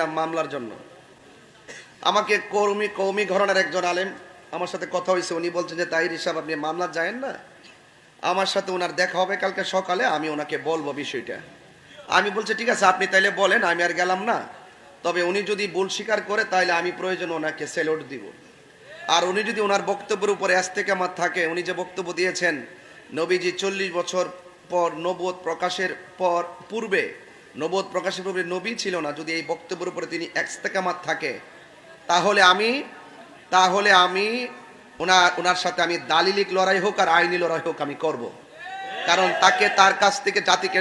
গেছিলাম মামলার জন্য। আমাকে কৌমি কৌমি ঘরনার একজন আলেম আমার সাথে কথা হয়েছে, উনি বলছেন যে তাই হিসাব আপনি মামলা যায়েন না। আমার সাথে ওনার দেখা হবে কালকে সকালে, আমি ওনাকে বলব বিষয়টা। আমি বলছি, ঠিক আছে, আপনি তাইলে বলেন, আমি আর গেলাম না। তবে উনি যদি ভুল স্বীকার করে তাহলে আমি প্রয়োজন ওনাকে সেলুট দিব। আর উনি যদি ওনার বক্তব্যের উপরে থেকে আমার থাকে, উনি যে বক্তব্য দিয়েছেন, নবীজি চল্লিশ বছর পর নবোধ প্রকাশের পর, পূর্বে নবোধ প্রকাশের পূর্বে নবী ছিল না, যদি এই বক্তব্যের উপরে তিনি একস্তেকামাত থাকে, তাহলে আমি তাহলে আমি ওনার ওনার সাথে আমি দালিলিক লড়াই হোক আর আইনি লড়াই হোক আমি করব। কারণ তাকে তার কাছ থেকে জাতিকে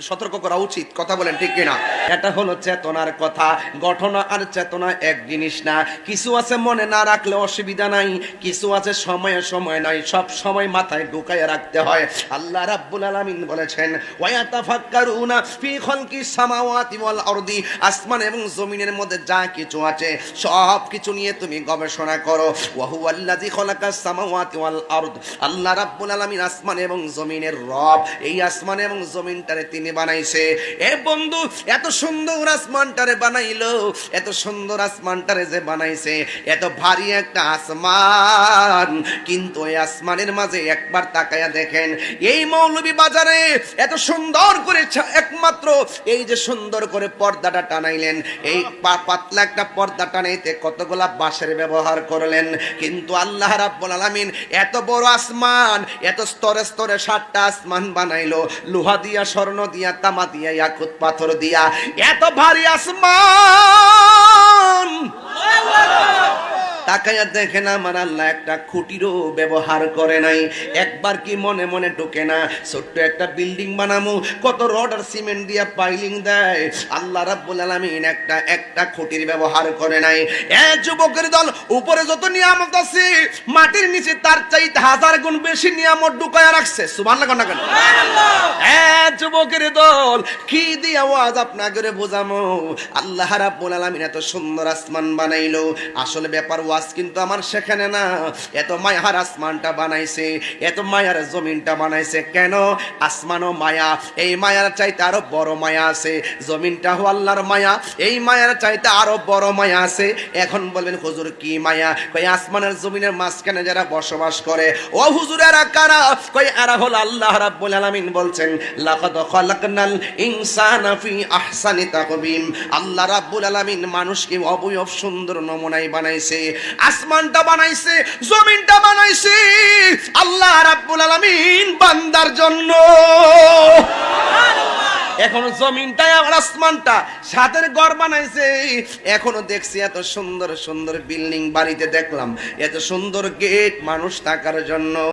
সতর্ক করা উচিত, কথা বলেন ঠিক কিনা? এটা হলো চেতনার কথা, গঠন আর চেতনা এক জিনিস না। কিছু আছে মনে না রাখলে অসুবিধা নাই, কিছু আছে সময়ে সময় নাই, সব সময় মাথায় ঢুকায় রাখতে হয়। আল্লাহ রাব্বুল আলামিন বলেছেন, ওয়ায়াতাফাক্কারুনা ফি খালকিস সামাওয়াতি ওয়াল আরদি আসমান এবং জমিনের মধ্যে যা কিছু আছে সব কিছু নিয়ে তুমি গবেষণা করো। ওয়া হুয়াল্লাযী খালাকাস সামাওয়াতি ওয়াল আরদ। আল্লাহ রাব্বুল আলামিন আসমান এবং জমিনের রব, এই আসমান এবং জমিনটারে তিনি বানাইছে। এ বন্ধু, এত সুন্দর আসমানটারে বানাইলো, এত সুন্দর আসমানটারে যে বানাইছে, এত ভারী একটা আসমান। কিন্তু এই আসমানের মাঝে একবার তাকায়া দেখেন, এই মৌলবী বাজারে এত সুন্দর করে একমাত্র এই যে সুন্দর করে পর্দাটা টানাইলেন, এই পাতলা একটা পর্দা টানাইতে কতগুলা বাঁশের ব্যবহার করলেন। কিন্তু আল্লাহ রাব্বুল আলামিন এত বড় আসমান, এত স্তরে স্তরে সাতটা আসমান বানাইলো, লোহা দিয়া স্বর্ণ দিয়া তামা দিয়া ইয়াকুত পাথর দিয়া এত ভারী আসমান। তাকাইয়া দেখেন আমার আল্লাহ একটা খুঁটিরও ব্যবহার করে নাই। একবার কি মনে মনে ঢোকে না ছোট্ট একটা বিল্ডিং বানামু কত রড আর সিমেন্ট দিয়া পাইলিং দেয়। আল্লাহ রাব্বুল আলামিন একটা একটা খুঁটির ব্যবহার করে নাই। এ যুবকের দল উপরে যত নিয়ামত আছে মাটির নিচে তার চাইতে হাজার গুণ বেশি নিয়ামত ঢুকায়া রাখছে। সুবহানাল্লাহ না কেন? এ যুবকের দল কি দিয়ে আওয়াজ আপনাকে বোঝামো? আল্লাহ রাব্বুল আলামিন এত সুন্দর আসমান বানাইলো। আসলে ব্যাপার ওয়াজ কিন্তু আমার সেখানে না এত মায়ার আসমানটা বানাইছে, এত মায়ার জমিনটা বানাইছে। কেন? আসমান ও মায়া, এই মায়ার চাইতে আরও বড় মায়া আছে। জমিনটা হো আল্লাহর মায়া, এই মায়ার চাইতে আরও বড় মায়া আছে। এখন বলবেন হুজুর, কি মায়া? কই আসমানের জমিনের মাঝখানে যারা বসবাস করে, ও হুজুর এরা কারা? কই এরা হল আল্লাহ রাব্বুল আলামিন বলছেন, লাকাদ খালাকনাল ইনসানা ফি আহসানি তাকবীম। আল্লাহ রাব্বুল আলামিন মানুষকে অবয়ব সুন্দর নমুনায় বানাইছে। আসমানটা বানাইছে, জমিনটা বানাইছে। আল্লাহ রাব্বুল আলামিন বান্দার জন্য। এখনও জমিনটাই আর আসমানটা। সাদের ঘর বানাইছে। এখনও দেখছি এত সুন্দর সুন্দর বিল্ডিং বাড়িতে দেখলাম। এত সুন্দর গেট মানুষ থাকার জন্য।